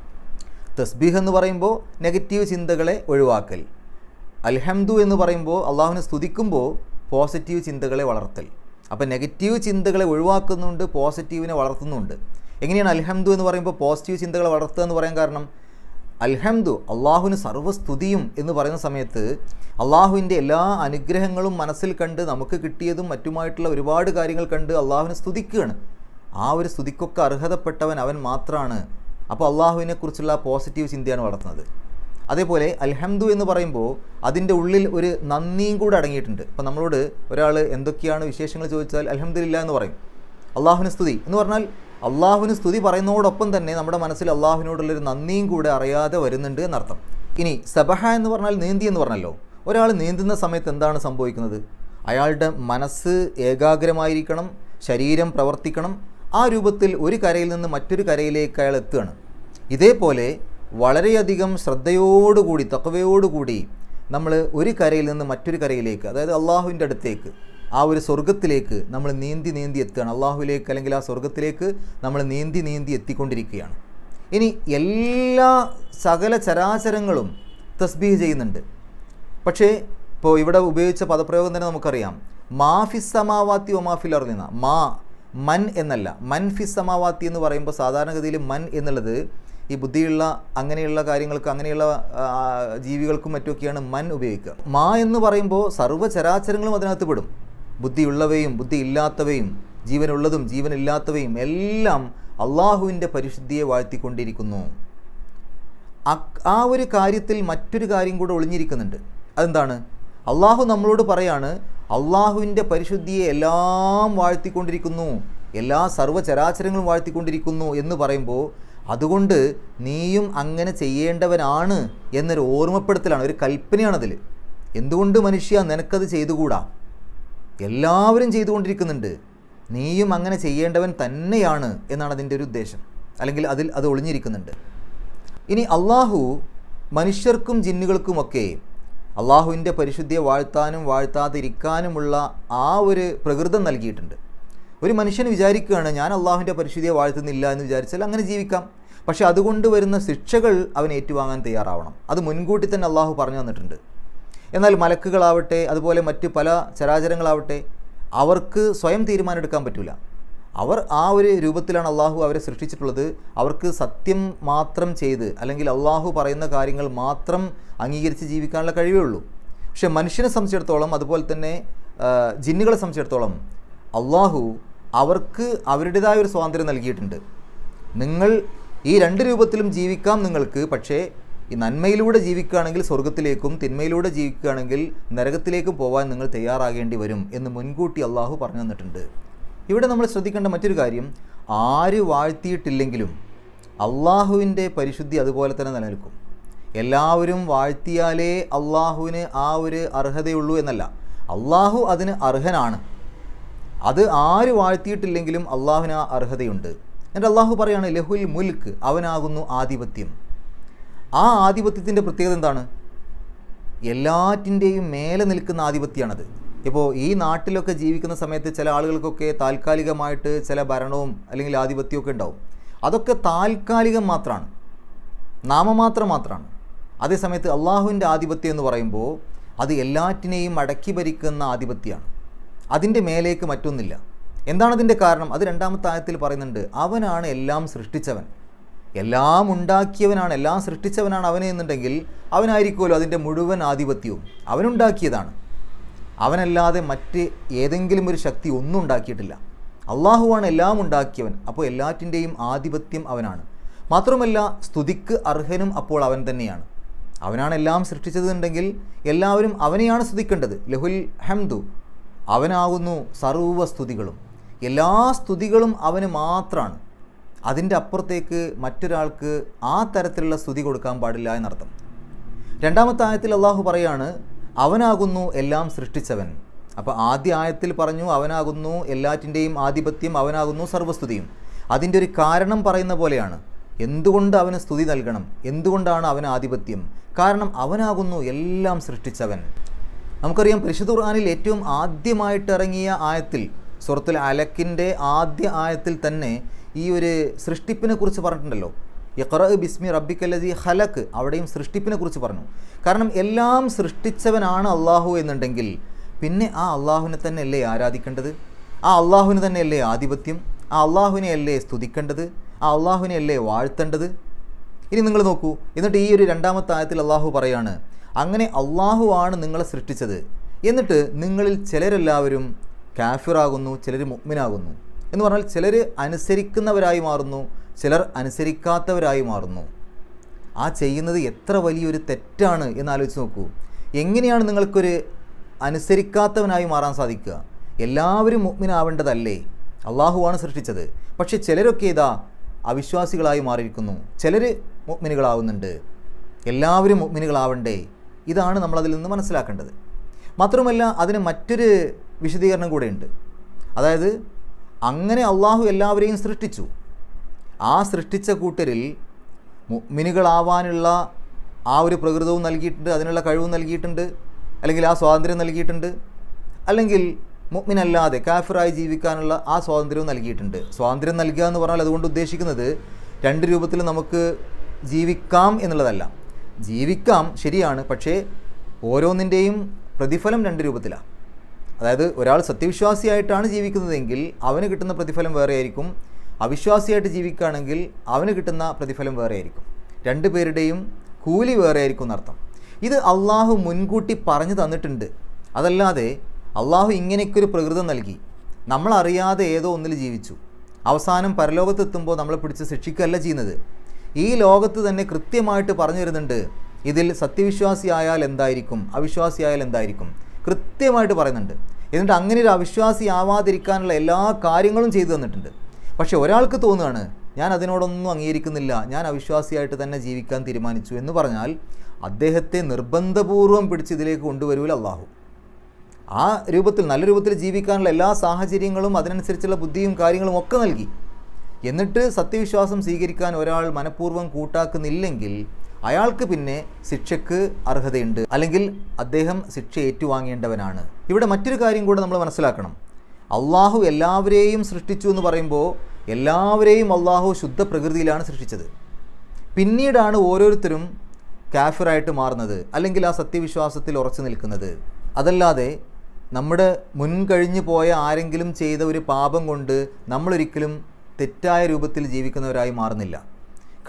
[SPEAKER 1] തസ്ബീഹ് എന്ന് പറയുമ്പോൾ നെഗറ്റീവ് ചിന്തകളെ ഒഴിവാക്കൽ. അൽഹംദു എന്ന് പറയുമ്പോൾ അള്ളാഹുവിനെ സ്തുതിക്കുമ്പോൾ പോസിറ്റീവ് ചിന്തകളെ വളർത്തൽ. അപ്പോൾ നെഗറ്റീവ് ചിന്തകളെ ഒഴിവാക്കുന്നുണ്ട് പോസിറ്റീവിനെ വളർത്തുന്നുണ്ട്. എങ്ങനെയാണ് അൽഹംദു എന്ന് പറയുമ്പോൾ പോസിറ്റീവ് ചിന്തകളെ വളർത്തുക എന്ന് പറയാൻ കാരണം? അൽഹംദു അള്ളാഹുവിന് സർവസ്തുതിയും എന്ന് പറയുന്ന സമയത്ത് അള്ളാഹുവിന്റെ എല്ലാ അനുഗ്രഹങ്ങളും മനസ്സിൽ കണ്ട് നമുക്ക് കിട്ടിയതും മറ്റുമായിട്ടുള്ള ഒരുപാട് കാര്യങ്ങൾ കണ്ട് അള്ളാഹുവിനെ സ്തുതിക്കുകയാണ്. ആ ഒരു സ്തുതിക്കൊക്കെ അർഹതപ്പെട്ടവൻ അവൻ മാത്രമാണ് അപ്പോൾ അള്ളാഹുവിനെക്കുറിച്ചുള്ള പോസിറ്റീവ് ചിന്തയാണ് വളർത്തുന്നത്. അതേപോലെ അൽഹംദു എന്ന് പറയുമ്പോൾ അതിന്റെ ഉള്ളിൽ ഒരു നന്ദിയും കൂടെ അടങ്ങിയിട്ടുണ്ട്. അപ്പോൾ നമ്മളോട് ഒരാൾ എന്തൊക്കെയാണ് വിശേഷങ്ങൾ ചോദിച്ചാൽ അൽഹംദുലില്ല എന്ന് പറയും. അള്ളാഹുവിന് സ്തുതി. എന്ന് പറഞ്ഞാൽ അള്ളാഹുവിന് സ്തുതി പറയുന്നതോടൊപ്പം തന്നെ നമ്മുടെ മനസ്സിൽ അള്ളാഹുവിനോടുള്ളൊരു നന്ദിയും കൂടെ അറിയാതെ വരുന്നുണ്ട് എന്നർത്ഥം. ഇനി സബഹ എന്ന് പറഞ്ഞാൽ നീന്തി എന്ന് പറഞ്ഞല്ലോ. ഒരാൾ നീന്തുന്ന സമയത്ത് എന്താണ് സംഭവിക്കുന്നത്? അയാളുടെ മനസ്സ് ഏകാഗ്രമായിരിക്കണം ശരീരം പ്രവർത്തിക്കണം ആ രൂപത്തിൽ ഒരു കരയിൽ നിന്ന് മറ്റൊരു കരയിലേക്ക് അയാൾ എത്തുകയാണ്. ഇതേപോലെ വളരെയധികം ശ്രദ്ധയോടുകൂടി തക്കവയോടുകൂടി നമ്മൾ ഒരു കരയിൽ നിന്ന് മറ്റൊരു കരയിലേക്ക് അതായത് അള്ളാഹുവിന്റെ അടുത്തേക്ക് ആ ഒരു സ്വർഗത്തിലേക്ക് നമ്മൾ നീന്തി നീന്തി എത്തുകയാണ്. അള്ളാഹുവിലേക്ക് അല്ലെങ്കിൽ ആ സ്വർഗത്തിലേക്ക് നമ്മൾ നീന്തി നീന്തി എത്തിക്കൊണ്ടിരിക്കുകയാണ്. ഇനി എല്ലാ സകല ചരാചരങ്ങളും തസ്ബീഹ് ചെയ്യുന്നുണ്ട്. പക്ഷേ ഇപ്പോൾ ഇവിടെ ഉപയോഗിച്ച പദപ്രയോഗം തന്നെ നമുക്കറിയാം. മാഫിസമാവാത്തി സമാവാത്തി മാഫിൽ അറിഞ്ഞ മാ മൻ എന്നല്ല. മൻ സമാവാത്തി എന്ന് പറയുമ്പോൾ സാധാരണഗതിയിൽ മൻ എന്നുള്ളത് ഈ ബുദ്ധിയുള്ള അങ്ങനെയുള്ള കാര്യങ്ങൾക്ക് അങ്ങനെയുള്ള ജീവികൾക്കും മറ്റുമൊക്കെയാണ് മൻ ഉപയോഗിക്കുക. മാ എന്ന് പറയുമ്പോൾ സർവചരാചരങ്ങളും അതിനകത്ത് പെടും. ബുദ്ധിയുള്ളവയും ബുദ്ധി ഇല്ലാത്തവയും ജീവനുള്ളതും ജീവനില്ലാത്തവയും എല്ലാം അള്ളാഹുവിന്റെ പരിശുദ്ധിയെ വാഴ്ത്തിക്കൊണ്ടിരിക്കുന്നു. ആ ഒരു കാര്യത്തിൽ മറ്റൊരു കാര്യം കൂടെ ഒളിഞ്ഞിരിക്കുന്നുണ്ട്. അതെന്താണ്? അള്ളാഹു നമ്മളോട് പറയാണ് അള്ളാഹുവിന്റെ പരിശുദ്ധിയെ എല്ലാം വാഴ്ത്തിക്കൊണ്ടിരിക്കുന്നു എല്ലാ സർവചരാചരങ്ങളും വാഴ്ത്തിക്കൊണ്ടിരിക്കുന്നു എന്ന് പറയുമ്പോൾ അതുകൊണ്ട് നീയും അങ്ങനെ ചെയ്യേണ്ടവനാണ് എന്നൊരു ഓർമ്മപ്പെടുത്തലാണ് ഒരു കൽപ്പനയാണതിൽ എന്തുകൊണ്ട് മനുഷ്യ നിനക്കത് ചെയ്തുകൂടാ? എല്ലാവരും ചെയ്തുകൊണ്ടിരിക്കുന്നുണ്ട്. നീയും അങ്ങനെ ചെയ്യേണ്ടവൻ തന്നെയാണ് എന്നാണ് അതിന്റെ ഒരു ഉദ്ദേശം. അല്ലെങ്കിൽ അതിൽ അത് ഒളിഞ്ഞിരിക്കുന്നുണ്ട്. ഇനി അള്ളാഹു മനുഷ്യർക്കും ജിന്നുകൾക്കുമൊക്കെ അള്ളാഹുവിന്റെ പരിശുദ്ധിയെ വാഴ്ത്താനും വാഴ്ത്താതിരിക്കാനുമുള്ള ആ ഒരു പ്രകൃതം നൽകിയിട്ടുണ്ട്. ഒരു മനുഷ്യൻ വിചാരിക്കുകയാണ് ഞാൻ അള്ളാഹുവിന്റെ പരിശുദ്ധിയെ വാഴ്ത്തുന്നില്ല എന്ന് വിചാരിച്ചാൽ അങ്ങനെ ജീവിക്കാം. പക്ഷേ അതുകൊണ്ട് വരുന്ന ശിക്ഷകൾ അവൻ ഏറ്റുവാങ്ങാൻ തയ്യാറാവണം. അത് മുൻകൂട്ടി തന്നെ അള്ളാഹു പറഞ്ഞു തന്നിട്ടുണ്ട്. എന്നാൽ മലക്കുകളാവട്ടെ അതുപോലെ മറ്റ് പല ചരാചരങ്ങളാവട്ടെ അവർക്ക് സ്വയം തീരുമാനമെടുക്കാൻ പറ്റില്ല അവർ ആ ഒരു രൂപത്തിലാണ് അള്ളാഹു അവരെ സൃഷ്ടിച്ചിട്ടുള്ളത്. അവർക്ക് സത്യം മാത്രം ചെയ്ത് അല്ലെങ്കിൽ അള്ളാഹു പറയുന്ന കാര്യങ്ങൾ മാത്രം അംഗീകരിച്ച് ജീവിക്കാനുള്ള കഴിവേ ഉള്ളൂ. പക്ഷേ മനുഷ്യനെ സംബന്ധിച്ചിടത്തോളം അതുപോലെ തന്നെ ജിന്നുകളെ സംബന്ധിച്ചിടത്തോളം അള്ളാഹു അവർക്ക് അവരുടേതായ ഒരു സ്വാതന്ത്ര്യം നൽകിയിട്ടുണ്ട്. നിങ്ങൾ ഈ രണ്ട് രൂപത്തിലും ജീവിക്കാം നിങ്ങൾക്ക് പക്ഷേ ഈ നന്മയിലൂടെ ജീവിക്കുകയാണെങ്കിൽ സ്വർഗത്തിലേക്കും തിന്മയിലൂടെ ജീവിക്കുകയാണെങ്കിൽ നരകത്തിലേക്കും പോകാൻ നിങ്ങൾ തയ്യാറാകേണ്ടി വരും എന്ന് മുൻകൂട്ടി അള്ളാഹു പറഞ്ഞു തന്നിട്ടുണ്ട്. ഇവിടെ നമ്മൾ ശ്രദ്ധിക്കേണ്ട മറ്റൊരു കാര്യം ആര് വാഴ്ത്തിയിട്ടില്ലെങ്കിലും അള്ളാഹുവിന്റെ പരിശുദ്ധി അതുപോലെ തന്നെ നിലനിൽക്കും. എല്ലാവരും വാഴ്ത്തിയാലേ അള്ളാഹുവിന് ആ ഒരു അർഹതയുള്ളൂ എന്നല്ല. അള്ളാഹു അതിന് അർഹനാണ്. അത് ആര് വാഴ്ത്തിയിട്ടില്ലെങ്കിലും അള്ളാഹുവിന് ആ അർഹതയുണ്ട്. എന്നിട്ട് അള്ളാഹു പറയാണ് ലഹുൽ മുൽക്ക് അവനാകുന്നു ആധിപത്യം. ആ ആധിപത്യത്തിന്റെ പ്രത്യേകത എന്താണ്? എല്ലാറ്റിന്റെയും മേലെ നിൽക്കുന്ന ആധിപത്യമാണത്. ഇപ്പോൾ ഈ നാട്ടിലൊക്കെ ജീവിക്കുന്ന സമയത്ത് ചില ആളുകൾക്കൊക്കെ താൽക്കാലികമായിട്ട് ചില ഭരണവും അല്ലെങ്കിൽ ആധിപത്യമൊക്കെ ഉണ്ടാവും. അതൊക്കെ താൽക്കാലികം മാത്രമാണ് നാമമാത്രം മാത്രമാണ് അതേസമയത്ത് അള്ളാഹുവിന്റെ ആധിപത്യം എന്ന് പറയുമ്പോൾ അത് എല്ലാറ്റിനെയും അടക്കി ഭരിക്കുന്ന ആധിപത്യമാണ്. അതിന്റെ മേലേക്ക് മറ്റൊന്നില്ല. എന്താണ് അതിന്റെ കാരണം? അത് രണ്ടാമത്തെ ആയത്തിൽ പറയുന്നുണ്ട് അവനാണ് എല്ലാം സൃഷ്ടിച്ചവൻ. എല്ലാം ഉണ്ടാക്കിയവനാണ് എല്ലാം സൃഷ്ടിച്ചവനാണ് അവനെ എന്നുണ്ടെങ്കിൽ അവനായിരിക്കുമല്ലോ അതിന്റെ മുഴുവൻ ആധിപത്യവും. അവനുണ്ടാക്കിയതാണ്. അവനല്ലാതെ മറ്റ് ഏതെങ്കിലും ഒരു ശക്തി ഒന്നും ഉണ്ടാക്കിയിട്ടില്ല. അള്ളാഹുവാണ് എല്ലാം ഉണ്ടാക്കിയവൻ അപ്പോൾ എല്ലാറ്റിന്റെയും ആധിപത്യം അവനാണ്. മാത്രമല്ല സ്തുതിക്ക് അർഹനും അപ്പോൾ അവൻ തന്നെയാണ്. അവനാണ് എല്ലാം സൃഷ്ടിച്ചതെന്നുണ്ടെങ്കിൽ എല്ലാവരും അവനെയാണ് സ്തുതിക്കേണ്ടത്. ലഹുൽ ഹംദു. അവനാകുന്നു സർവ സ്തുതികളും എല്ലാ സ്തുതികളും അവന് മാത്രമാണ് അതിന്റെ അപ്പുറത്തേക്ക് മറ്റൊരാൾക്ക് ആ തരത്തിലുള്ള സ്തുതി കൊടുക്കാൻ പാടില്ല എന്നർത്ഥം. രണ്ടാമത്തെ ആയത്തിൽ അള്ളാഹു പറയാണ് അവനാകുന്നു എല്ലാം സൃഷ്ടിച്ചവൻ. അപ്പോൾ ആദ്യ ആയത്തിൽ പറഞ്ഞു അവനാകുന്നു എല്ലാറ്റിന്റെയും ആധിപത്യം അവനാകുന്നു സർവസ്തുതിയും അതിന്റെ ഒരു കാരണം പറയുന്ന പോലെയാണ്. എന്തുകൊണ്ട് അവന് സ്തുതി നൽകണം? എന്തുകൊണ്ടാണ് അവന് ആധിപത്യം? കാരണം അവനാകുന്നു എല്ലാം സൃഷ്ടിച്ചവൻ. നമുക്കറിയാം പരിശുദ്ധ ഖുർആനിൽ ഏറ്റവും ആദ്യമായിട്ട് ഇറങ്ങിയ ആയത്തിൽ സുഹൃത്തിൽ അലക്കിന്റെ ആദ്യ ആയത്തിൽ തന്നെ ഈ ഒരു സൃഷ്ടിപ്പിനെ കുറിച്ച് പറഞ്ഞിട്ടുണ്ടല്ലോ. ഇഖറ ബിസ്മി റബ്ബിക്കല്ലതി ഹലക്ക് അവിടെയും സൃഷ്ടിപ്പിനെ കുറിച്ച് പറഞ്ഞു. കാരണം എല്ലാം സൃഷ്ടിച്ചവനാണ് അള്ളാഹു എന്നുണ്ടെങ്കിൽ പിന്നെ ആ അള്ളാഹുവിനെ തന്നെ അല്ലേ ആരാധിക്കേണ്ടത്? ആ അള്ളാഹുവിന് തന്നെ അല്ലേ ആധിപത്യം? ആ അള്ളാഹുവിനെ അല്ലേ സ്തുതിക്കേണ്ടത്? ആ അള്ളാഹുവിനെ അല്ലേ വാഴ്ത്തേണ്ടത്? ഇനി നിങ്ങൾ നോക്കൂ. എന്നിട്ട് ഈ ഒരു രണ്ടാമത്തെ ആയത്തിൽ അള്ളാഹു പറയാണ് അങ്ങനെ അള്ളാഹു ആണ് നിങ്ങളെ സൃഷ്ടിച്ചത്. എന്നിട്ട് നിങ്ങളിൽ ചിലരെല്ലാവരും കാഫിറാകുന്നു ചിലർ മുഗ്മിനാകുന്നു എന്ന് പറഞ്ഞാൽ ചിലർ അനുസരിക്കുന്നവരായി മാറുന്നു ചിലർ അനുസരിക്കാത്തവരായി മാറുന്നു. ആ ചെയ്യുന്നത് എത്ര വലിയൊരു തെറ്റാണ് എന്ന് ആലോചിച്ച് നോക്കൂ. എങ്ങനെയാണ് നിങ്ങൾക്കൊരു അനുസരിക്കാത്തവനായി മാറാൻ സാധിക്കുക? എല്ലാവരും മുഗ്മിനാവേണ്ടതല്ലേ അള്ളാഹുവാണ് സൃഷ്ടിച്ചത്. പക്ഷേ ചിലരൊക്കെ ഇതാ അവിശ്വാസികളായി മാറിയിരിക്കുന്നു. ചിലർ മുഗ്മിനുകളാവുന്നുണ്ട് എല്ലാവരും മുഗ്മിനുകളാവണ്ടേ ഇതാണ് നമ്മൾ അതിൽ നിന്ന് മനസ്സിലാക്കേണ്ടത്. മാത്രമല്ല അതിന് മറ്റൊരു വിശദീകരണം കൂടെയുണ്ട്. അതായത് അങ്ങനെ അള്ളാഹു എല്ലാവരെയും സൃഷ്ടിച്ചു. ആ സൃഷ്ടിച്ച കൂട്ടരിൽ മിനുകളാവാനുള്ള ആ ഒരു പ്രകൃതവും നൽകിയിട്ടുണ്ട് അതിനുള്ള കഴിവും നൽകിയിട്ടുണ്ട് അല്ലെങ്കിൽ ആ സ്വാതന്ത്ര്യം നൽകിയിട്ടുണ്ട് അല്ലെങ്കിൽ മുഗ്മിനല്ലാതെ കാഫിറായി ജീവിക്കാനുള്ള ആ സ്വാതന്ത്ര്യവും നൽകിയിട്ടുണ്ട്. സ്വാതന്ത്ര്യം നൽകുക എന്ന് പറഞ്ഞാൽ അതുകൊണ്ട് ഉദ്ദേശിക്കുന്നത് രണ്ട് രൂപത്തിൽ നമുക്ക് ജീവിക്കാം എന്നുള്ളതല്ല. ജീവിക്കാം ശരിയാണ് പക്ഷേ ഓരോന്നിന്റെയും പ്രതിഫലം രണ്ട് രൂപത്തിലാണ് അതായത് ഒരാൾ സത്യവിശ്വാസിയായിട്ടാണ് ജീവിക്കുന്നതെങ്കിൽ അവന് കിട്ടുന്ന പ്രതിഫലം വേറെ ആയിരിക്കും അവിശ്വാസിയായിട്ട് ജീവിക്കുകയാണെങ്കിൽ അവന് കിട്ടുന്ന പ്രതിഫലം വേറെ ആയിരിക്കും രണ്ട് പേരുടെയും കൂലി വേറെ ആയിരിക്കും എന്നർത്ഥം. ഇത് അള്ളാഹു മുൻകൂട്ടി പറഞ്ഞു തന്നിട്ടുണ്ട്. അതല്ലാതെ അള്ളാഹു ഇങ്ങനെയൊക്കെ പ്രകൃതം നൽകി. നമ്മളറിയാതെ ഏതോ ഒന്നിൽ ജീവിച്ചു. അവസാനം പരലോകത്തെത്തുമ്പോൾ നമ്മളെ പിടിച്ച് ശിക്ഷിക്കുകയല്ല ചെയ്യുന്നത്. ഈ ലോകത്ത് തന്നെ കൃത്യമായിട്ട് പറഞ്ഞു തരുന്നുണ്ട് ഇതിൽ സത്യവിശ്വാസിയായാൽ എന്തായിരിക്കും? അവിശ്വാസിയായാൽ എന്തായിരിക്കും? കൃത്യമായിട്ട് പറയുന്നുണ്ട്. എന്നിട്ട് അങ്ങനെ ഒരു അവിശ്വാസി ആവാതിരിക്കാനുള്ള എല്ലാ കാര്യങ്ങളും ചെയ്തു തന്നിട്ടുണ്ട്. പക്ഷേ ഒരാൾക്ക് തോന്നുകയാണ് ഞാൻ അതിനോടൊന്നും അംഗീകരിക്കുന്നില്ല. ഞാൻ അവിശ്വാസിയായിട്ട് തന്നെ ജീവിക്കാൻ തീരുമാനിച്ചു. എന്ന് പറഞ്ഞാൽ അദ്ദേഹത്തെ നിർബന്ധപൂർവം പിടിച്ച് ഇതിലേക്ക് കൊണ്ടുവരൂല അള്ളാഹു ആ രൂപത്തിൽ നല്ല രൂപത്തിൽ ജീവിക്കാനുള്ള എല്ലാ സാഹചര്യങ്ങളും അതിനനുസരിച്ചുള്ള ബുദ്ധിയും കാര്യങ്ങളും ഒക്കെ നൽകി. എന്നിട്ട് സത്യവിശ്വാസം സ്വീകരിക്കാൻ ഒരാൾ മനഃപൂർവം കൂട്ടാക്കുന്നില്ലെങ്കിൽ അയാൾക്ക് പിന്നെ ശിക്ഷയ്ക്ക് അർഹതയുണ്ട്. അല്ലെങ്കിൽ അദ്ദേഹം ശിക്ഷ ഏറ്റുവാങ്ങേണ്ടവനാണ്. ഇവിടെ മറ്റൊരു കാര്യം കൂടെ നമ്മൾ മനസ്സിലാക്കണം. അള്ളാഹു എല്ലാവരെയും സൃഷ്ടിച്ചു എന്ന് പറയുമ്പോൾ എല്ലാവരെയും അള്ളാഹു ശുദ്ധ പ്രകൃതിയിലാണ് സൃഷ്ടിച്ചത്. പിന്നീടാണ് ഓരോരുത്തരും കാഫിറായിട്ട് മാറുന്നത് അല്ലെങ്കിൽ ആ സത്യവിശ്വാസത്തിൽ ഉറച്ചു നിൽക്കുന്നത്. അതല്ലാതെ നമ്മുടെ മുൻകഴിഞ്ഞു പോയ ആരെങ്കിലും ചെയ്ത ഒരു പാപം കൊണ്ട് നമ്മളൊരിക്കലും തെറ്റായ രൂപത്തിൽ ജീവിക്കുന്നവരായി മാറുന്നില്ല.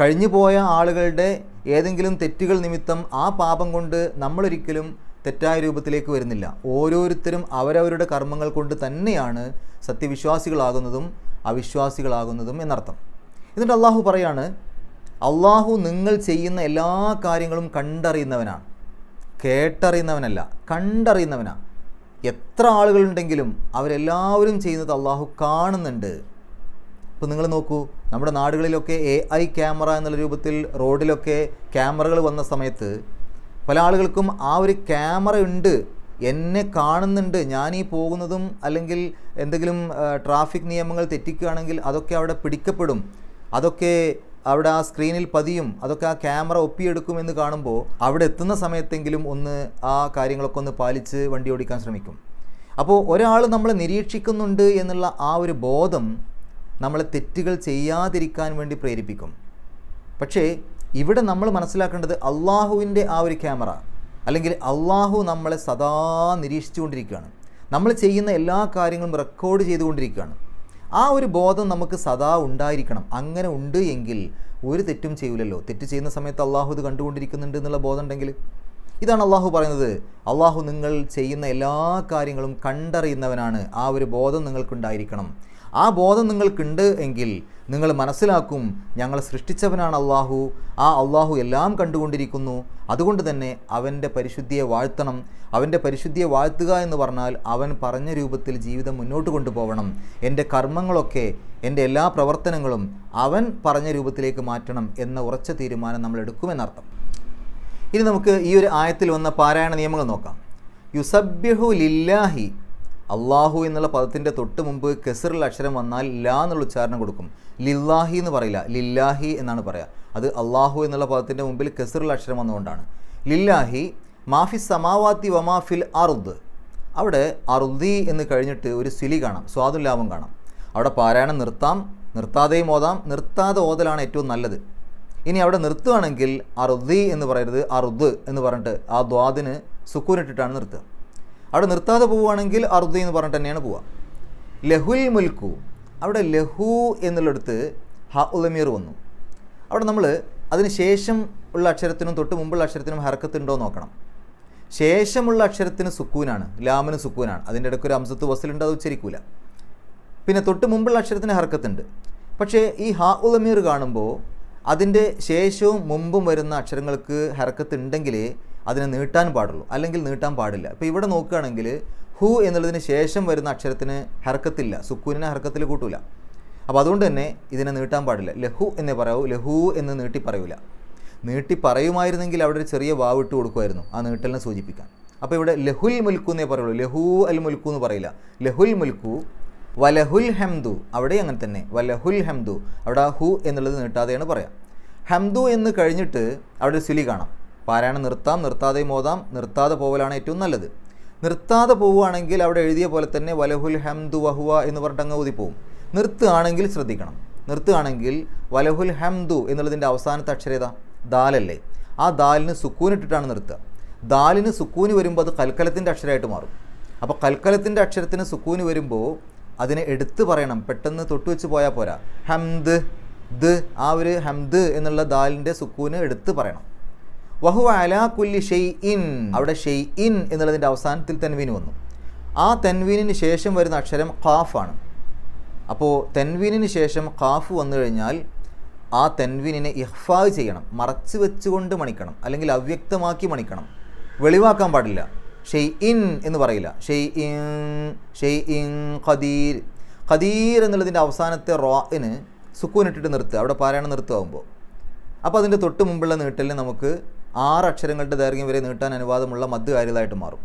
[SPEAKER 1] കഴിഞ്ഞു പോയ ആളുകളുടെ ഏതെങ്കിലും തെറ്റുകൾ നിമിത്തം ആ പാപം കൊണ്ട് നമ്മളൊരിക്കലും തെറ്റായ രൂപത്തിലേക്ക് വരുന്നില്ല. ഓരോരുത്തരും അവരവരുടെ കർമ്മങ്ങൾ കൊണ്ട് തന്നെയാണ് സത്യവിശ്വാസികളാകുന്നതും അവിശ്വാസികളാകുന്നതും എന്നർത്ഥം. എന്നിട്ട് അള്ളാഹു പറയാണ് അള്ളാഹു നിങ്ങൾ ചെയ്യുന്ന എല്ലാ കാര്യങ്ങളും കണ്ടറിയുന്നവനാണ്. കേട്ടറിയുന്നവനല്ല കണ്ടറിയുന്നവനാണ് എത്ര ആളുകളുണ്ടെങ്കിലും അവരെല്ലാവരും ചെയ്യുന്നത് അള്ളാഹു കാണുന്നുണ്ട്. ഇപ്പോൾ നിങ്ങൾ നോക്കൂ നമ്മുടെ നാടുകളിലൊക്കെ എ ഐ ക്യാമറ എന്നുള്ള രൂപത്തിൽ റോഡിലൊക്കെ ക്യാമറകൾ വന്ന സമയത്ത് പല ആളുകൾക്കും ആ ഒരു ക്യാമറ ഉണ്ട് എന്നെ കാണുന്നുണ്ട് ഞാൻ ഈ പോകുന്നതും അല്ലെങ്കിൽ എന്തെങ്കിലും ട്രാഫിക് നിയമങ്ങൾ തെറ്റിക്കുകയാണെങ്കിൽ അതൊക്കെ അവിടെ പിടിക്കപ്പെടും അതൊക്കെ അവിടെ ആ സ്ക്രീനിൽ പതിയും അതൊക്കെ ആ ക്യാമറ ഒപ്പിയെടുക്കുമെന്ന് കാണുമ്പോൾ അവിടെ എത്തുന്ന സമയത്തെങ്കിലും ഒന്ന് ആ കാര്യങ്ങളൊക്കെ ഒന്ന് പാലിച്ച് വണ്ടി ഓടിക്കാൻ ശ്രമിക്കും. അപ്പോൾ ഒരാൾ നമ്മളെ നിരീക്ഷിക്കുന്നുണ്ട് എന്നുള്ള ആ ഒരു ബോധം നമ്മളെ തെറ്റുകൾ ചെയ്യാതിരിക്കാൻ വേണ്ടി പ്രേരിപ്പിക്കും. പക്ഷേ ഇവിടെ നമ്മൾ മനസ്സിലാക്കേണ്ടത് അള്ളാഹുവിന്റെ ആ ഒരു ക്യാമറ അല്ലെങ്കിൽ അള്ളാഹു നമ്മളെ സദാ നിരീക്ഷിച്ചുകൊണ്ടിരിക്കുകയാണ്. നമ്മൾ ചെയ്യുന്ന എല്ലാ കാര്യങ്ങളും റെക്കോർഡ് ചെയ്തുകൊണ്ടിരിക്കുകയാണ്. ആ ഒരു ബോധം നമുക്ക് സദാ ഉണ്ടായിരിക്കണം. അങ്ങനെ ഉണ്ട് എങ്കിൽ ഒരു തെറ്റും ചെയ്യൂലല്ലോ. തെറ്റ് ചെയ്യുന്ന സമയത്ത് അള്ളാഹു ഇത് കണ്ടുകൊണ്ടിരിക്കുന്നുണ്ട് എന്നുള്ള ബോധം ഉണ്ടെങ്കിൽ. ഇതാണ് അള്ളാഹു പറയുന്നത്. അള്ളാഹു നിങ്ങൾ ചെയ്യുന്ന എല്ലാ കാര്യങ്ങളും കണ്ടറിയുന്നവനാണ്. ആ ഒരു ബോധം നിങ്ങൾക്കുണ്ടായിരിക്കണം. ആ ബോധം നിങ്ങൾക്കുണ്ട് എങ്കിൽ നിങ്ങൾ മനസ്സിലാക്കും ഞങ്ങൾ സൃഷ്ടിച്ചവനാണ് അള്ളാഹു. ആ അള്ളാഹു എല്ലാം കണ്ടുകൊണ്ടിരിക്കുന്നു. അതുകൊണ്ട് തന്നെ അവന്റെ പരിശുദ്ധിയെ വാഴ്ത്തണം. അവന്റെ പരിശുദ്ധിയെ വാഴ്ത്തുക എന്ന് പറഞ്ഞാൽ അവൻ പറഞ്ഞ രൂപത്തിൽ ജീവിതം മുന്നോട്ട് കൊണ്ടുപോകണം എന്റെ കർമ്മങ്ങളൊക്കെ എന്റെ എല്ലാ പ്രവർത്തനങ്ങളും അവൻ പറഞ്ഞ രൂപത്തിലേക്ക് മാറ്റണം എന്ന ഉറച്ച തീരുമാനം നമ്മൾ എടുക്കുമെന്നർത്ഥം. ഇനി നമുക്ക് ഈ ഒരു ആയത്തിൽ വന്ന പാരായണ നിയമങ്ങൾ നോക്കാം. യുസബ്യഹു ലില്ലാഹി അള്ളാഹു എന്നുള്ള പദത്തിന്റെ തൊട്ട് മുമ്പ് കെസറിൽ അക്ഷരം വന്നാൽ ലാ എന്നുള്ള ഉച്ചാരണം കൊടുക്കും. ലില്ലാഹി എന്ന് പറയില്ല. ലില്ലാഹി എന്നാണ് പറയുക അത് അള്ളാഹു എന്നുള്ള പദത്തിന്റെ മുമ്പിൽ കെസറിൽ അക്ഷരം വന്നുകൊണ്ടാണ്. ലില്ലാഹി മാഫി സമാവാത്തി വമാഫിൽ അറുദ് അവിടെ അറുദി എന്ന് കഴിഞ്ഞിട്ട് ഒരു സിലി കാണാം. സ്വാദുല്ലാഭം കാണാം. അവിടെ പാരായണം നിർത്താം. നിർത്താതെയും ഓതാം. നിർത്താതെ ഓതലാണ് ഏറ്റവും നല്ലത്. ഇനി അവിടെ നിർത്തുകയാണെങ്കിൽ അറുദി എന്ന് പറയരുത്. അറുദ് എന്ന് പറഞ്ഞിട്ട് ആ ദ്വാദിന് സുക്കൂനിട്ടിട്ടാണ് നിർത്തുക. അവിടെ നിർത്താതെ പോവുകയാണെങ്കിൽ അറുദി എന്ന് പറഞ്ഞിട്ട് തന്നെയാണ് പോവുക. ലഹുൽ മുൽക്കു അവിടെ ലഹു എന്നുള്ളിടത്ത് ഹ ഉലമീർ വന്നു. അവിടെ നമ്മൾ അതിന് ശേഷം ഉള്ള അക്ഷരത്തിനും തൊട്ട് മുമ്പുള്ള അക്ഷരത്തിനും ഹർക്കത്തുണ്ടോ നോക്കണം. ശേഷമുള്ള അക്ഷരത്തിന് സുക്കൂനാണ് ലാമിന് സുക്കൂനാണ്. അതിന്റെ ഇടയ്ക്ക് ഒരു അംസത്ത് വസലുണ്ട് അത് ഉച്ചരിക്കൂല. പിന്നെ തൊട്ട് മുമ്പുള്ള അക്ഷരത്തിന് ഹർക്കത്തുണ്ട് പക്ഷേ ഈ ഹ ഉലമീർ കാണുമ്പോൾ അതിന്റെ ശേഷവും മുമ്പും വരുന്ന അക്ഷരങ്ങൾക്ക് ഹർക്കത്ത് ഉണ്ടെങ്കിലേ അതിനെ നീട്ടാൻ പാടുള്ളൂ. അല്ലെങ്കിൽ നീട്ടാൻ പാടില്ല. ഇപ്പോൾ ഇവിടെ നോക്കുകയാണെങ്കിൽ ഹു എന്നുള്ളതിന് ശേഷം വരുന്ന അക്ഷരത്തിന് ഹർക്കത്തില്ല. സുക്കൂനിനെ ഹർക്കത്തിൽ കൂട്ടൂല. അപ്പോൾ അതുകൊണ്ട് തന്നെ ഇതിനെ നീട്ടാൻ പാടില്ല. ലഹു എന്നേ പറയാവൂ ലഹു എന്ന് നീട്ടി പറയൂല. നീട്ടി പറയുമായിരുന്നെങ്കിൽ അവിടെ ഒരു ചെറിയ വാവ് ഇട്ട് കൊടുക്കുമായിരുന്നു ആ നീട്ടലിനെ സൂചിപ്പിക്കാൻ. അപ്പോൾ ഇവിടെ ലഹുൽ മുൽക്കു എന്നേ പറയുള്ളൂ. ലഹു അൽ മുൽക്കു എന്ന് പറയില്ല. ലഹുൽ മുൽക്കു വലഹുൽ ഹംദു അവിടെ അങ്ങനെ തന്നെ. വലഹുൽ ഹംദു അവിടെ ഹു എന്നുള്ളത് നീട്ടാതെയാണ് പറയാം. ഹംദു എന്ന് കഴിഞ്ഞിട്ട് അവിടെ സുലി സിലി കാണാം. പാരായണം നിർത്താം നിർത്താതെ മോതാം നിർത്താതെ പോവലാണ് ഏറ്റവും നല്ലത്. നിർത്താതെ പോവുകയാണെങ്കിൽ അവിടെ എഴുതിയ പോലെ തന്നെ വലഹുൽ ഹംദു വഹുവ എന്ന് പറഞ്ഞിട്ട് അങ്ങ് ഊതിപ്പോവും. നിർത്തുകയാണെങ്കിൽ ശ്രദ്ധിക്കണം. നിർത്തുകയാണെങ്കിൽ വലഹുൽ ഹംദു എന്നുള്ളതിന്റെ അവസാനത്തെ അക്ഷരേത ദാലല്ലേ. ആ ദാലിന് സുക്കൂനിട്ടിട്ടാണ് നിർത്തുക. ദാലിന് സുക്കൂന് വരുമ്പോൾ അത് കൽക്കലത്തിന്റെ അക്ഷരമായിട്ട് മാറും. അപ്പോൾ കൽക്കലത്തിന്റെ അക്ഷരത്തിന് സുക്കൂന് വരുമ്പോൾ അതിനെ എടുത്ത് പറയണം. പെട്ടെന്ന് തൊട്ടുവെച്ച് പോയാൽ പോരാ. ഹംദ് ദ് ആ ഒരു ഹംദ് എന്നുള്ള ദാലിന്റെ സുക്കൂന് എടുത്ത് പറയണം. വഹു അലാ കുല്ലി ഷെയ് ഇൻ അവിടെ ഷെയ് ഇൻ എന്നുള്ളതിന്റെ അവസാനത്തിൽ തെൻവീൻ വന്നു. ആ തെൻവീനിന് ശേഷം വരുന്ന അക്ഷരം ഖാഫാണ്. അപ്പോൾ തെൻവീനിന് ശേഷം ഖാഫ് വന്നു കഴിഞ്ഞാൽ ആ തെൻവീനിനെ ഇഹ്ഫാ ചെയ്യണം മറച്ചു വെച്ചുകൊണ്ട് മണിക്കണം അല്ലെങ്കിൽ അവ്യക്തമാക്കി മണിക്കണം. വെളിവാക്കാൻ പാടില്ല. ഷെയ് ഇൻ എന്ന് പറയില്ല. ഷെയ് ഇൻ ഷെയ് ഇൻ ഖദീർ. ഖദീർ എന്നുള്ളതിന്റെ അവസാനത്തെ റോയിന് സുക്കൂനിട്ടിട്ട് നിർത്തുക. അവിടെ പാരായണം നിർത്തുകയാകുമ്പോൾ അപ്പോൾ അതിന്റെ തൊട്ട് മുമ്പുള്ള നീട്ടലിന് നമുക്ക് ആറ് അക്ഷരങ്ങളുടെ ദൈർഘ്യം വരെ നീട്ടാൻ അനുവാദമുള്ള മധ്യകാര്യതായിട്ട് മാറും.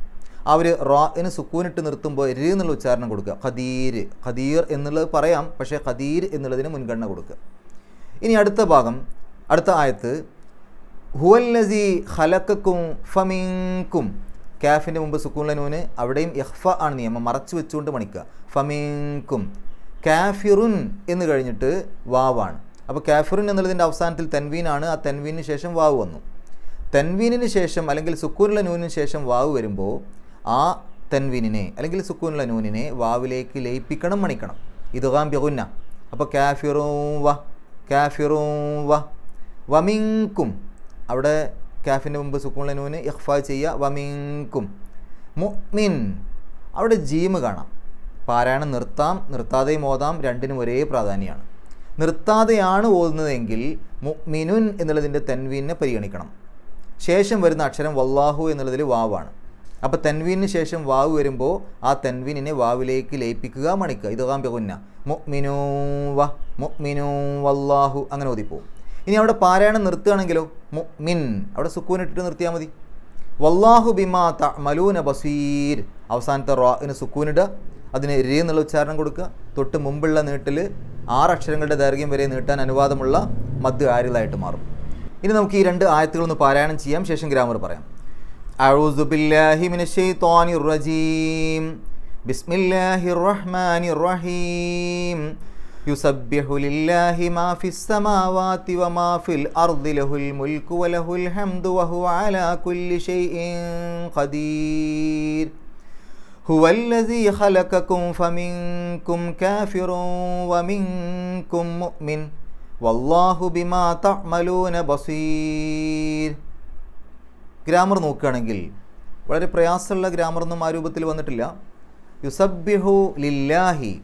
[SPEAKER 1] അവർ റാന് സുക്കൂനിട്ട് നിർത്തുമ്പോൾ എരി എന്നുള്ള ഉച്ചാരണം കൊടുക്കുക. ഖദീർ ഖദീർ എന്നുള്ളത് പറയാം പക്ഷേ ഖദീർ എന്നുള്ളതിന് മുൻഗണന കൊടുക്കുക. ഇനി അടുത്ത ഭാഗം അടുത്ത ആയത്ത് ഹുവല്ലസി ഹലക്കും ഫമിങ്കും. കാഫിന്റെ മുമ്പ് സുക്കൂണിലെ നൂന് അവിടെയും യഹ്ഫ ആണ് നിയമം. മറച്ചു വെച്ചുകൊണ്ട് മണിക്കുക. ഫമിങ്കും. കാഫിറുൻ എന്ന് കഴിഞ്ഞിട്ട് വാവാണ്. അപ്പോൾ കാഫിറുൻ എന്നുള്ളതിന്റെ അവസാനത്തിൽ തെൻവീനാണ്. ആ തെൻവീനിന് ശേഷം വാവ് വന്നു. തെൻവീനിന് ശേഷം അല്ലെങ്കിൽ സുക്കൂനുള്ള നൂനിന് ശേഷം വാവ് വരുമ്പോൾ ആ തെൻവീനിനെ അല്ലെങ്കിൽ സുക്കൂനുള്ള നൂനിനെ വാവിലേക്ക് ലയിപ്പിക്കണം മണിക്കണം. ഇതുകാം ബിഗുന്ന. അപ്പോൾ കാഫിറും വ കാഫിറും വ. വമിങ്കും. അവിടെ കാഫിന്റെ മുമ്പ് സുക്കൂണിലെ നൂന് ഇഖ്ഫ ചെയ്യുക വമിങ്കും. മുഅ്മിൻ. അവിടെ ജീമ് കാണാം. പാരായണം നിർത്താം നിർത്താതെയും ഓതാം രണ്ടിനും ഒരേ പ്രാധാന്യമാണ്. നിർത്താതെയാണ് ഓതുന്നതെങ്കിൽ മുഅ്മിനുൻ എന്നുള്ളതിന്റെ തെൻവീനെ പരിഗണിക്കണം. ശേഷം വരുന്ന അക്ഷരം വല്ലാഹു എന്നുള്ളതിൽ വാവാണ്. അപ്പോൾ തെൻവീനിന് ശേഷം വാവ് വരുമ്പോൾ ആ തെൻവീനിനെ വാവിലേക്ക് ലയിപ്പിക്കുക മണിക്കുക. ഇത് കാമ്പികുന്ന മുഅ്മിനൂ വ മുഅ്മിനൂ വല്ലാഹു. അങ്ങനെ ഓതിപ്പോവും. ഇനി അവിടെ പാരായണം നിർത്തുകയാണെങ്കിലോ? മുഅ്മിൻ. അവിടെ സുക്കൂനിട്ടിട്ട് നിർത്തിയാൽ മതി. വല്ലാഹു ബിമാ തഅമലൂന ബസീർ. അവസാനത്തെ റാഇന് സുക്കൂനിടുക അതിന് രി എന്നുള്ള ഉച്ചാരണം കൊടുക്കുക. തൊട്ട് മുമ്പുള്ള നീട്ടിൽ ആറ് അക്ഷരങ്ങളുടെ ദൈർഘ്യം വരെ നീട്ടാൻ അനുവാദമുള്ള മദ് ആരിലായിട്ട് മാറും. ഇനി നമുക്ക് ഈ രണ്ട് ആയത്തുകളൊന്ന് പാരായണം ചെയ്യാം ശേഷം ഗ്രാമർ പറയാം أعوذ بالله من الشيطان الرجيم بسم الله الرحمن الرحيم يسبح لله ما في السماوات وما في الأرض له الملك وله الحمد وهو على كل شيء قدير هو الذي خلقكم فمنكم كافر ومنكم مؤمن വല്ലാഹു ബിമാ തഅമലൂന ബസീർ. ഗ്രാമർ നോക്കുകയാണെങ്കിൽ വളരെ പ്രയാസമുള്ള ഗ്രാമറൊന്നും ആ രൂപത്തിൽ വന്നിട്ടില്ല. യുസബ്ബിഹു ലില്ലാഹി.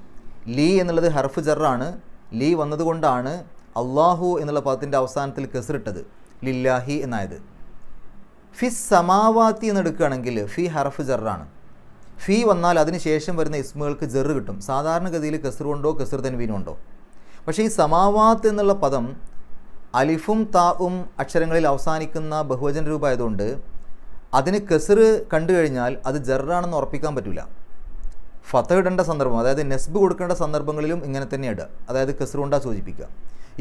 [SPEAKER 1] ലീ എന്നുള്ളത് ഹർഫ് ജറാണ്. ലീ വന്നതുകൊണ്ടാണ് അള്ളാഹു എന്നുള്ള പദത്തിന്റെ അവസാനത്തിൽ കെസറിട്ടത്. ലില്ലാഹി എന്നായത്. ഫി സമാവാത്തി എന്നെടുക്കുകയാണെങ്കിൽ ഫി ഹർഫ് ജറാണ്. ഫി വന്നാൽ അതിന് ശേഷം വരുന്ന ഇസ്മുകൾക്ക് ജെറ് കിട്ടും. സാധാരണഗതിയിൽ കെസർ കൊണ്ടോ കെസർ തൻവീനുണ്ടോ പക്ഷേ ഈ സമാവാത്ത് എന്നുള്ള പദം അലിഫും താവും അക്ഷരങ്ങളിൽ അവസാനിക്കുന്ന ബഹുവചന രൂപമായതുകൊണ്ട് അതിന് കെസർ കണ്ടു കഴിഞ്ഞാൽ അത് ജറാണെന്ന് ഉറപ്പിക്കാൻ പറ്റില്ല ഫത്ത ഇടേണ്ട സന്ദർഭം അതായത് നെസ്ബ് കൊടുക്കേണ്ട സന്ദർഭങ്ങളിലും ഇങ്ങനെ തന്നെ ഇടുക. അതായത് കെസർ കൊണ്ടാ സൂചിപ്പിക്കുക.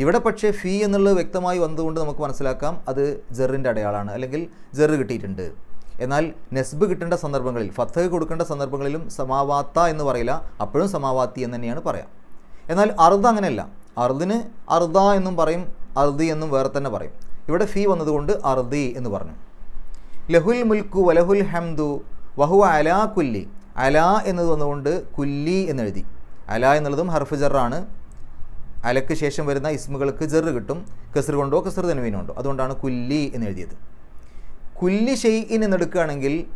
[SPEAKER 1] ഇവിടെ പക്ഷേ ഫീ എന്നുള്ളത് വ്യക്തമായി വന്നതുകൊണ്ട് നമുക്ക് മനസ്സിലാക്കാം അത് ജെറിന്റെ അടയാളമാണ് അല്ലെങ്കിൽ ജെറ് കിട്ടിയിട്ടുണ്ട്. എന്നാൽ നെസ്ബ് കിട്ടേണ്ട സന്ദർഭങ്ങളിൽ ഫത്ത് കൊടുക്കേണ്ട സന്ദർഭങ്ങളിലും സമാവാത്ത എന്ന് പറയില്ല അപ്പോഴും സമാവാത്തി എന്ന് തന്നെയാണ് പറയാം. എന്നാൽ അർദ് അങ്ങനെയല്ല. അർദിന് അർദ എന്നും പറയും അർദി എന്നും വേറെ തന്നെ പറയും. ഇവിടെ ഫീ വന്നതുകൊണ്ട് അർദി എന്ന് പറഞ്ഞു. ലഹുൽ മുൽക്കു വലഹുൽ ഹംദു വഹു അലാ കുല്ലി. അലാ എന്നത് വന്നുകൊണ്ട് കുല്ലി എന്നെഴുതി. അല എന്നുള്ളതും ഹർഫ് ജറാണ്. അലക്ക് ശേഷം വരുന്ന ഇസ്മുകൾക്ക് ജെറ് കിട്ടും. കസർ കൊണ്ടോ കെസർ തനുവീനുണ്ടോ അതുകൊണ്ടാണ് കുല്ലി എന്ന് എഴുതിയത് കുല്ലി ഷെയ്ഇൻ എന്നെടുക്കുകയാണെങ്കിൽ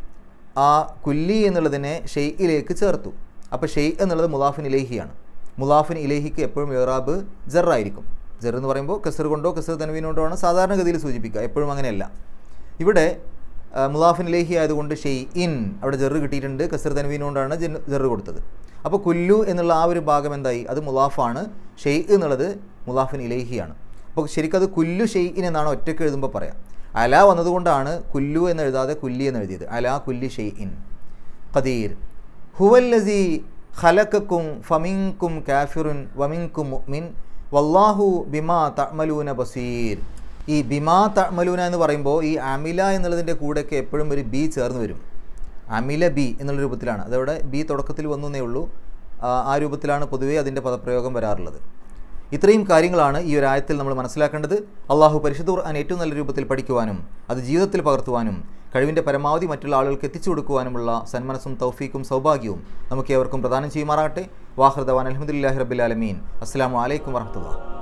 [SPEAKER 1] ആ കുല്ലി എന്നുള്ളതിനെ ഷെയ്യിലേക്ക് ചേർത്തു. അപ്പോൾ ഷെയ് എന്നുള്ളത് മുലാഫിൻ ഇലേഹിയാണ്. മുലാഫിൻ ഇലേഹിക്ക് എപ്പോഴും ഏറാബ് ജറായിരിക്കും. ജർ എന്ന് പറയുമ്പോൾ കെസർ കൊണ്ടോ കെസർ തനവീനോണ്ടോ ആണ് സാധാരണഗതിയിൽ സൂചിപ്പിക്കുക. എപ്പോഴും അങ്ങനെയല്ല. ഇവിടെ മുലാഫിൻ ഇലേഹി ആയതുകൊണ്ട് ഷെയ് ഇൻ അവിടെ ജെറ് കിട്ടിയിട്ടുണ്ട്. കെസർ തനവീനോണ്ടാണ് ജെറ് കൊടുത്തത്. അപ്പോൾ കുല്ലു എന്നുള്ള ആ ഒരു ഭാഗം എന്തായി? അത് മുലാഫാണ്. ഷെയ് എന്നുള്ളത് മുലാഫിൻ ഇലേഹിയാണ്. അപ്പോൾ ശരിക്കും അത് കുല്ലു ഷെയ് ഇൻ എന്നാണ് ഒറ്റയ്ക്ക് എഴുതുമ്പോൾ പറയാം. അല വന്നതുകൊണ്ടാണ് കുല്ലു എന്ന് എഴുതാതെ കുല്ലി എന്ന് എഴുതിയത്. അല കുല്ലി ഷെയ് ഇൻ. ഖദീർ. ഹുവല്ലസി ഖലക്കക്കും ഫമിങ്കും കാഫിറുൻ വമിങ്കും മുഅ്മിൻ വല്ലാഹു ബിമാ തഅ്മലൂന ബസീർ. ഈ ബിമാ തഅ്മലൂന എന്ന് പറയുമ്പോൾ ഈ അമില എന്നുള്ളതിന്റെ കൂടെയൊക്കെ എപ്പോഴും ഒരു ബി ചേർന്ന് വരും. അമില ബി എന്നുള്ള രൂപത്തിലാണ്. അതവിടെ ബി തുടക്കത്തിൽ വന്നേ ഉള്ളൂ. ആ, ആ രൂപത്തിലാണ് പൊതുവേ അതിന്റെ പദപ്രയോഗം വരാറുള്ളത്. ഇത്രയും കാര്യങ്ങളാണ് ഈ ഒരു ആയത്തിൽ നമ്മൾ മനസ്സിലാക്കേണ്ടത്. അള്ളാഹു പരിശുദ്ധ ഖുർആൻ ഏറ്റവും നല്ല രൂപത്തിൽ പഠിക്കുവാനും അത് ജീവിതത്തിൽ പകർത്തുവാനും കഴിവിന്റെ പരമാവധി മറ്റുള്ള ആളുകൾക്ക് എത്തിച്ചു കൊടുക്കുവാനുമുള്ള സന്മനസ്സും തൗഫീക്കും സൗഭാഗ്യവും നമുക്ക് ഏവർക്കും പ്രദാനം ചെയ്യുമാറാകട്ടെ. വാഹൃദവാൻ റബ്ബിൽ ആലമീൻ. അസ്സാം വലൈക്കും വർഹമത്തുള്ള